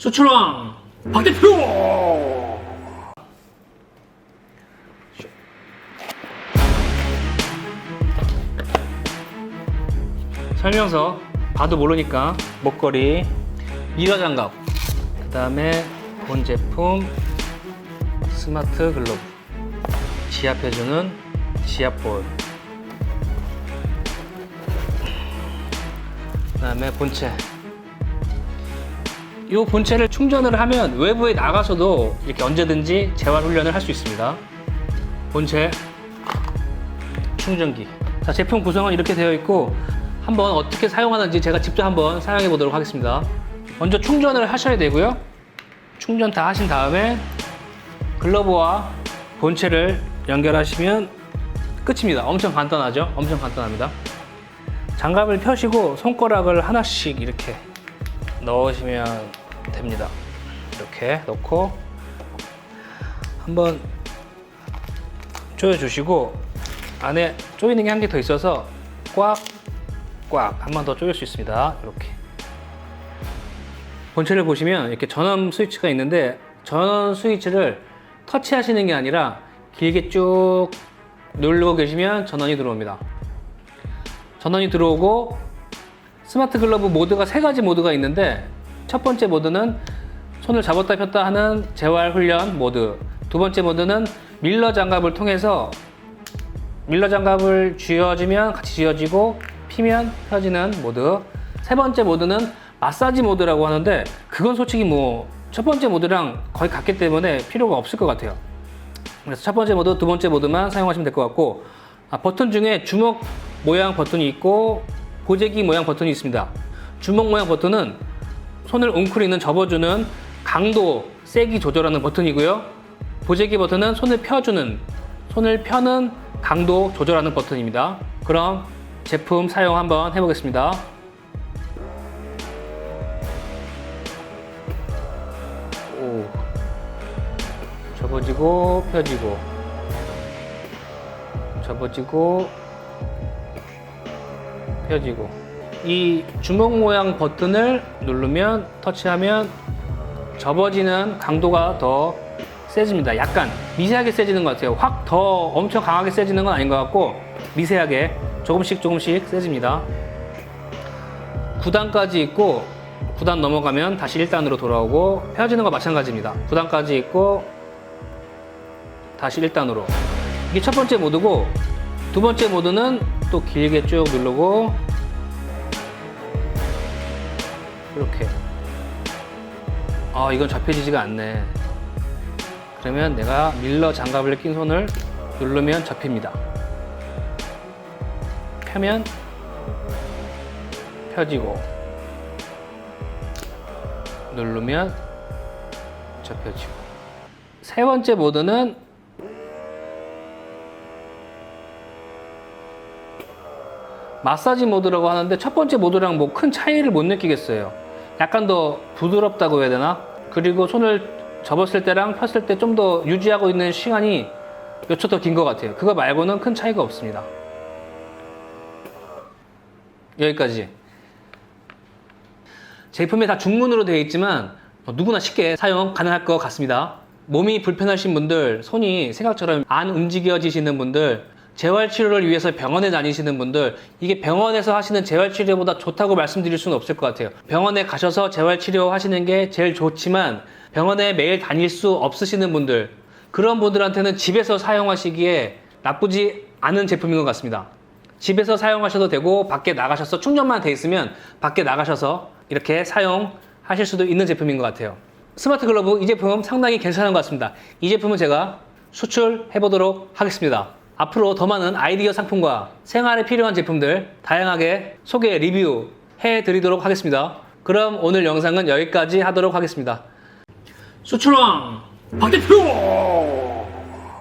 수출왕 박 대표! 설명서 봐도 모르니까 목걸이, 미러 장갑, 그 다음에 본 제품 스마트 글러브, 지압해주는 지압볼, 그 다음에 본체. 이 본체를 충전을 하면 외부에 나가서도 이렇게 언제든지 재활 훈련을 할 수 있습니다. 본체 충전기. 자, 제품 구성은 이렇게 되어 있고 한번 어떻게 사용하는지 제가 직접 한번 사용해 보도록 하겠습니다. 먼저 충전을 하셔야 되고요. 충전 다 하신 다음에 글러브와 본체를 연결하시면 끝입니다. 엄청 간단하죠? 엄청 간단합니다. 장갑을 펴시고 손가락을 하나씩 이렇게 넣으시면 됩니다. 이렇게 넣고 한번 조여주시고 안에 조이는 게 한 개 더 있어서 꽉 꽉 한 번 더 조일 수 있습니다. 이렇게 본체를 보시면 이렇게 전원 스위치가 있는데 전원 스위치를 터치하시는 게 아니라 길게 쭉 누르고 계시면 전원이 들어옵니다. 전원이 들어오고 스마트 글러브 모드가 세 가지 모드가 있는데 첫 번째 모드는 손을 잡았다 폈다 하는 재활 훈련 모드. 두 번째 모드는 밀러 장갑을 통해서 밀러 장갑을 쥐어주면 같이 쥐어지고 피면 펴지는 모드. 세 번째 모드는 마사지 모드라고 하는데 그건 솔직히 뭐 첫 번째 모드랑 거의 같기 때문에 필요가 없을 것 같아요. 그래서 첫 번째 모드, 두 번째 모드만 사용하시면 될 것 같고 아, 버튼 중에 주먹 모양 버튼이 있고 보재기 모양 버튼이 있습니다. 주먹 모양 버튼은 손을 웅크리는 접어주는 강도, 세기 조절하는 버튼이고요. 보재기 버튼은 손을 펴주는, 손을 펴는 강도 조절하는 버튼입니다. 그럼 제품 사용 한번 해보겠습니다. 오. 접어지고 펴지고 접어지고 펴지고 이 주먹 모양 버튼을 누르면 터치하면 접어지는 강도가 더 세집니다. 약간 미세하게 세지는 것 같아요. 확 더 엄청 강하게 세지는 건 아닌 것 같고 미세하게 조금씩 조금씩 세집니다. 9단까지 있고 9단 넘어가면 다시 1단으로 돌아오고 펴지는 거 마찬가지입니다. 9단까지 있고 다시 1단으로 이게 첫 번째 모드고 두 번째 모드는 또 길게 쭉 누르고 이렇게. 아 이건 잡혀지지가 않네. 그러면 내가 밀러 장갑을 낀 손을 누르면 잡힙니다. 펴면 펴지고 누르면 접혀지고. 세 번째 모드는 마사지 모드라고 하는데 첫 번째 모드랑 뭐 큰 차이를 못 느끼겠어요. 약간 더 부드럽다고 해야 되나? 그리고 손을 접었을 때랑 폈을 때 좀 더 유지하고 있는 시간이 몇 초 더 긴 것 같아요. 그거 말고는 큰 차이가 없습니다. 여기까지. 제품이 다 중문으로 되어 있지만 누구나 쉽게 사용 가능할 것 같습니다. 몸이 불편하신 분들, 손이 생각처럼 안 움직여지시는 분들, 재활치료를 위해서 병원에 다니시는 분들, 이게 병원에서 하시는 재활치료보다 좋다고 말씀드릴 수는 없을 것 같아요. 병원에 가셔서 재활치료 하시는 게 제일 좋지만, 병원에 매일 다닐 수 없으시는 분들, 그런 분들한테는 집에서 사용하시기에 나쁘지 않은 제품인 것 같습니다. 집에서 사용하셔도 되고, 밖에 나가셔서 충전만 돼 있으면, 밖에 나가셔서 이렇게 사용하실 수도 있는 제품인 것 같아요. 스마트 글러브 이 제품 상당히 괜찮은 것 같습니다. 이 제품은 제가 수출해 보도록 하겠습니다. 앞으로 더 많은 아이디어 상품과 생활에 필요한 제품들 다양하게 소개 리뷰 해 드리도록 하겠습니다. 그럼 오늘 영상은 여기까지 하도록 하겠습니다. 수출왕 박 대표!